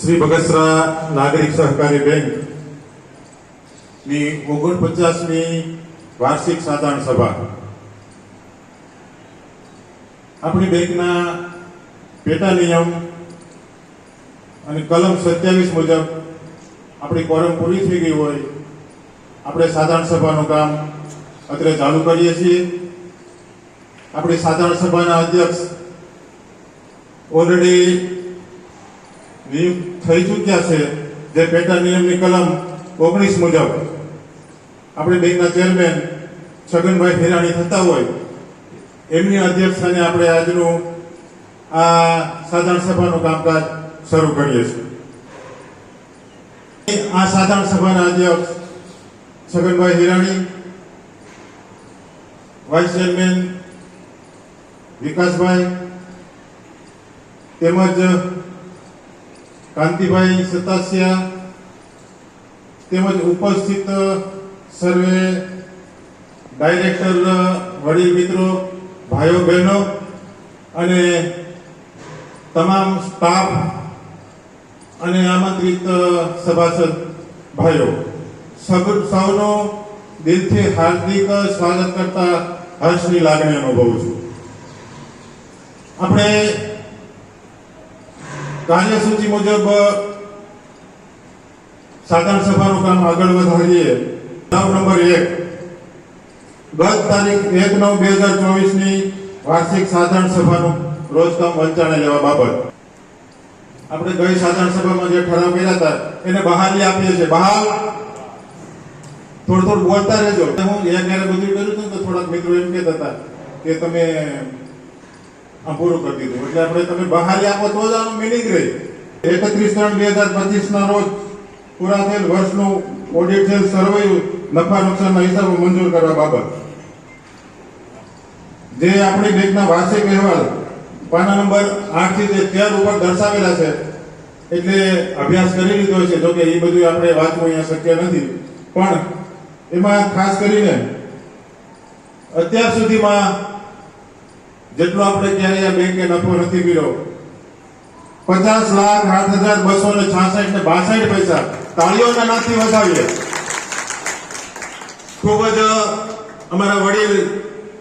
શ્રી બગસરા નાગરિક સહકારી બેંકની ઓગણપચાસમી વાર્ષિક સાધારણ સભા. આપણી બેંકના પેટા નિયમ અને કલમ સત્યાવીસ મુજબ આપણી કોરમ પૂરી થઈ ગઈ હોય, આપણે સાધારણ સભાનું કામ અત્રે ચાલુ કરીએ છીએ. આપણી સાધારણ સભાના અધ્યક્ષ ઓલરેડી નિયુક્ત થઈ ચૂક્યા છે. જે પેટા નિયમની કલમ ઓગણીસ મુજબ આપણે બેંકના ચેરમેન છગનભાઈ હિરાણી થતા હોય, એમની અધ્યક્ષસ્થાને આપણે આજનું આ સાધારણ સભાનું કામકાજ શરૂ કરીએ છીએ. આ સાધારણ સભાના અધ્યક્ષ છગનભાઈ હિરાણી, વાઇસ ચેરમેન વિકાસભાઈ તેમજ કાંતિભાઈ સતાસિયા તેમજ ઉપસ્થિત સર્વે ડાયરેક્ટર વડીલ મિત્રો, ભાઈઓ, બહેનો અને તમામ સ્ટાફ અને આમંત્રિત સભાસદ ભાઈઓ સૌનો દિલથી હાર્દિક સ્વાગત કરતા હર્ષની લાગણી અનુભવું છું. આપણે કાર્યસૂચિ મુજબ, સાધારણ સભાનું કામ આગળ વધારીએ. નંબર એક. ગત તારીખ એક નવ બે હજાર ચોવીસની વાર્ષિક સાધારણ સભાનું રોજ કામ વંચાણે લેવા બાબત. આપણે ગઈ સાધારણ સભામાં જે ઠરાવ કર્યા હતા, એને બહાલી આપીએ છીએ. બહાલ થોડું થોડું બોલતા રહેજો. હું એ ઘરે બધું કર્યું હતું તો થોડાક મિત્રો એમ કહેતા હતા કે તમે આ પૂરું કરી દીધું. એટલે આપણે તમે બહાલી આપો તો જ આનું મિનિંગ રહે. એકત્રીસ ત્રણ બે હજાર પચીસ ના રોજ પૂરા થયેલ વર્ષનું ઓડિટ થયેલ સર્વે નફા નુકસાનના હિસાબો મંજૂર કરવા બાબત. જે આપણી બેંકના વાર્ષિક અહેવાલ પાના નંબર આઠથી તેર ઉપર દર્શાવેલા છે, એટલે અભ્યાસ કરી લીધો છે જોકે એ બધું આપણે વાંચવું અહીંયા શક્ય નથી. પણ એમાં ખાસ કરીને અત્યાર સુધીમાં જેટલો આપણે ક્યારેય બેંકે નફો નથી કર્યો, પચાસ લાખ આઠ હજાર, બસો ને છાસઠ ને બાસઠ પૈસા તાળીઓના નાથી વધાવીએ. ખૂબ જ અમારા વડીલ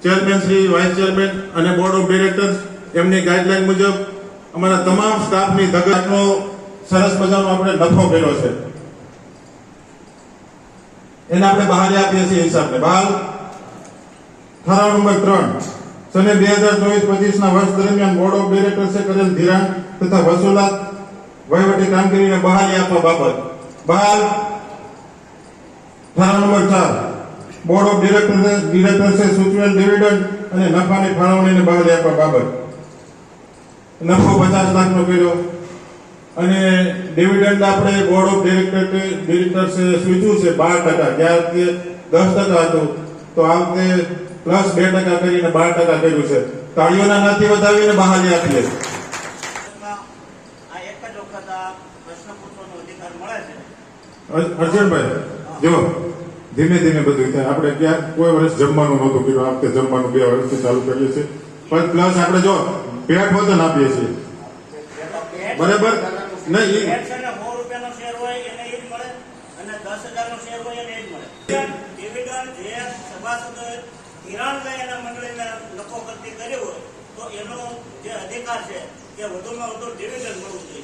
ચેરમેન શ્રી, વાઇસ ચેરમેન અને બોર્ડ ઓફ ડિરેક્ટર્સ, એમની ગાઈડલાઈન મુજબ અમારા તમામ સ્ટાફની ધગાટનો સરસ મજાનો આપણે નફો કર્યો છે. એને આપણે બહાર આપીએ છીએ હિસાબને. બહાર. ઠરાવ નંબર ત્રણ. સને બે હજાર ચોવીસ પચીસ ના વર્ષ દરમિયાન બોર્ડ ઓફ ડિરેક્ટર્સે કરેલ ધિરાણ તથા વસૂલાત વહીવટી કામગીરીને બહાલી આપવા બાબત. બહાલ ઠરાવ નંબર ચાર. બોર્ડ ઓફ ડિરેક્ટર ડિરેક્ટર્સે સૂચવેલ ડિવિડન્ડ અને નફાની ફાળવણીને બહાલી આપવા બાબત. નફો પચાસ લાખનો કર્યો. અને ડિવિડન્ડ આપણે બોર્ડ ઓફ ડિરેક્ટર ડિરેક્ટર્સે સૂચવ્યું છે બાર ટકા. જ્યાં દસ ટકા હતું, તો આ વખતે પ્લસ બે ટકા કરીને બાર ટકા કર્યું છે. તાળીઓના નાથી વધાવીને બહાલી આપીએ અર્જુનભાઈ જો ધીમે ધીમે બધું થાય. આપણે ક્યાં કોઈ વર્ષ જમવાનું નહોતું કીધું આ વખતે જમવાનું બે વર્ષથી ચાલુ કરીએ છીએ. પણ પ્લસ આપણે જો પેટ વતન આપીએ છીએ. બરાબર? નહીં શેર છે ને શેર હોય એને એ જ મળે જે દસ હજારનો એના મંડળીને નફો કરતી કર્યો હોય તો એનો જે અધિકાર છે તે વધુમાં વધુ ડિવિઝન મળવું જોઈએ.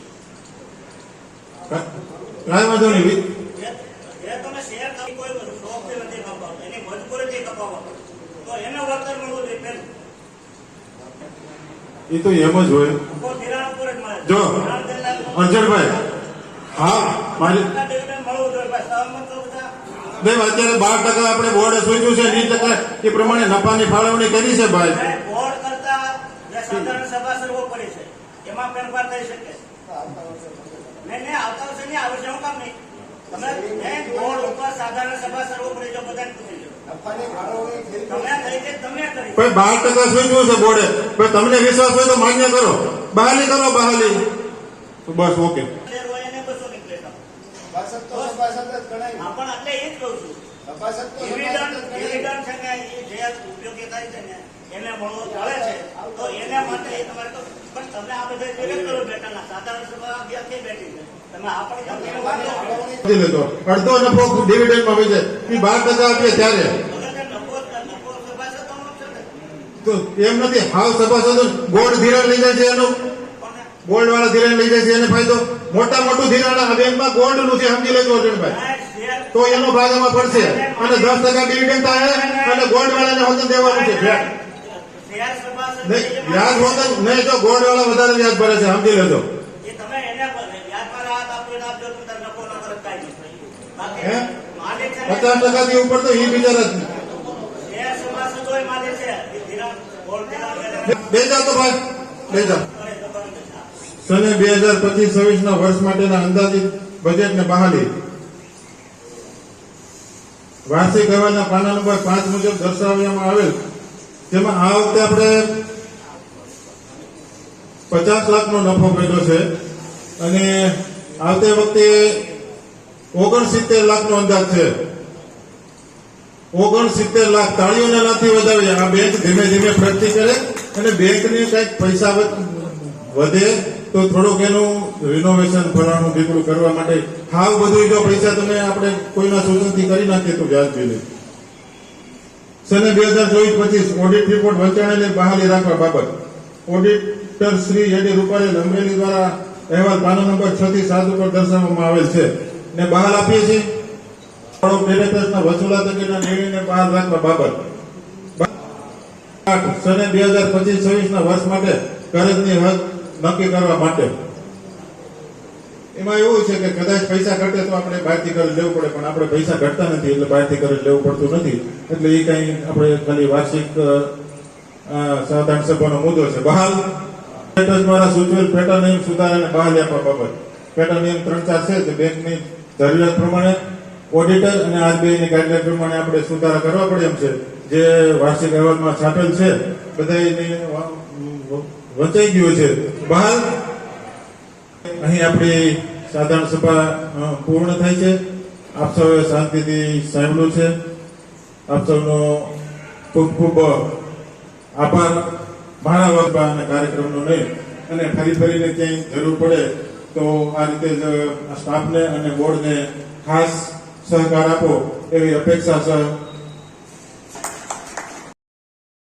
જે તમે શેર કોઈ શોખથી નથી કપાવતા. એની મજબૂરીથી કપાવવા તો એને વળતર મળવું જોઈએ પહેલું એ તો એમ જ હોય. જ. ધિરાણ હા મારી દેવ અત્યારે બાર ટકા આપણે બોર્ડે સોચ્યું છે વીસ ટકા એ પ્રમાણે નફાની ફાળવણી કરી છે ભાઈ. બોર્ડ કરતા જે સાધારણ સભા સર્વોપરી છે એમાં ફેરફાર થઈ શકે નહીં નહીં આવતા વર્ષે નહીં આવે હું કામ નહીં. તમે બોર્ડ ઉપર સાધારણ સભા સર્વોપરી જો બધાને પૂછી લો. તમે થઈ કે તમે કરી. ભાઈ બાર ટકા સૂચવ્યું છે બોર્ડે ભાઈ તમને વિશ્વાસ હોય તો માન્ય કરો. બહાલી કરો બહાલી. બસ ઓકે શેર હોય એને બસો નીકળે તો. સભાસદ તો સભાસદ જ ગણાય. હા પણ એટલે એ જ કહું છું. સભાસદ તો ડિવિડન્ડ સભાસદ જ ગણાય. ડિવિડન્ડ છે ને એ જે ઉપયોગી થાય છે ને એને મળવો મળે છે. તો એને માટે એ તમારે તો પણ તમે આ બધા ડિરેક્ટરો બેઠા સાધારણ સભા આખી બેઠી છે. તમે આ પણ ધમકીનો વાત કરો. નથી લેતો. અડધો નફો ડિવિડન્ડમાં હોય છે એ બાર ટકા આપીએ ત્યારે. તે એમ નથી. હાવ સભાસદો ગોળ ધિરાણ લઈ જાય છે એનું? ગોલ્ડ વાળા ધિરાણ લઈ જાય છે એને ફાયદો. મોટા મોટું ધિરાણ આ બેંકમાં ગોલ્ડનું છે સમજી લેજો અર્જુનભાઈ. તો એનો ભાગ એમાં પડશે. અને દસ ટકા ડિવિડન્ડ આવે અને ગોલ્ડ વાળાને વતન દેવાનું છે. વ્યાજ વતન નહીં જો ગોલ્ડ વાળા વધારે વ્યાજ ભરે છે સમજી લેજો. પચાસ ટકા થી ઉપર તો એ બિચારા શેર સભાસદોય છે. એ ધિરાણ ગોળ ધિરાણ કરે. બે જાઓ તો ભાઈ બે જાઓ કરે તો કરે છે. સને બે હજાર પચીસ છવ્વીસ ના વર્ષ માટેના અંદાજિત બજેટને બહાલી. વાર્ષિક અહેવાલના પાના નંબર પાંચ મુજબ દર્શાવવામાં આવેલ. જેમાં આ વખતે આપણે પચાસ લાખનો નફો પડ્યો છે. અને આવતી વખતે ઓગણસિત્તેર લાખનો અંદાજ છે. ઓગણસિત્તેર લાખ તાળીઓને નથી વધારે આ બેંક ધીમે ધીમે પ્રગતિ કરે અને બેંકને કંઈક પૈસા વધે. તો થોડુંક એનું રિનોવેશન ફલાણું દીકરું કરવા માટે હાવ બધું જો પૈસા તમે આપણે કોઈના સૂચનથી કરી નાખીએ તો વ્યાજ નહીં સને બે હજાર ચોવીસ પચીસ ઓડિટ રિપોર્ટ વંચાણેલી બહાલી રાખવા બાબત. ઓડિટર શ્રી એડી રૂપાલી અમરેલી દ્વારા અહેવાલ પાનો નંબર છ થી સાત ઉપર દર્શાવવામાં આવેલ છે. ને બહાર આપીએ છીએ. ડિરેક્ટર્સના વસૂલાત અંગેના નિર્ણયને બહાર રાખવા બાબત. સને બે હજાર પચીસ છવ્વીસ ના વર્ષ માટે કરજની હદ નક્કી કરવા માટે. એમાં એવું છે કે કદાચ પૈસા ઘટે તો આપણે બહારથી કરજ લેવું પડે, પણ આપણે પૈસા ઘટતા નથી એટલે બહારથી કરજ લેવું પડતું નથી. એટલે એ કઈ આપણે ખાલી વાર્ષિક સાધારણ સભાનો મુદ્દો છે. બહાલ સ્ટેટસ દ્વારા સૂચવેલ પેટા નિયમ સુધારાને બહાલ આપવા બાબત. પેટા નિયમ ત્રણ ચાર છે તે બેંકની જરૂરિયાત પ્રમાણે ઓડિટર અને આરબીઆઈની ગાઈડલાઈન પ્રમાણે આપણે સુધારા કરવા પડે એમ છે. જે વાર્ષિક અહેવાલમાં છાપેલ છે બધા વંચાઈ ગયું છે. બહાર અહીં આપણી સાધારણ સભા પૂર્ણ થાય છે. આપ સૌએ શાંતિથી સાંભળ્યું છે. આપ સૌનો ખૂબ ખૂબ આભાર. વર્ગમાં અને કાર્યક્રમનો નહીં. અને ફરી ફરીને ક્યાંય જરૂર પડે તો આ રીતે જ સ્ટાફને અને બોર્ડને ખાસ સહકાર આપો એવી અપેક્ષા સહ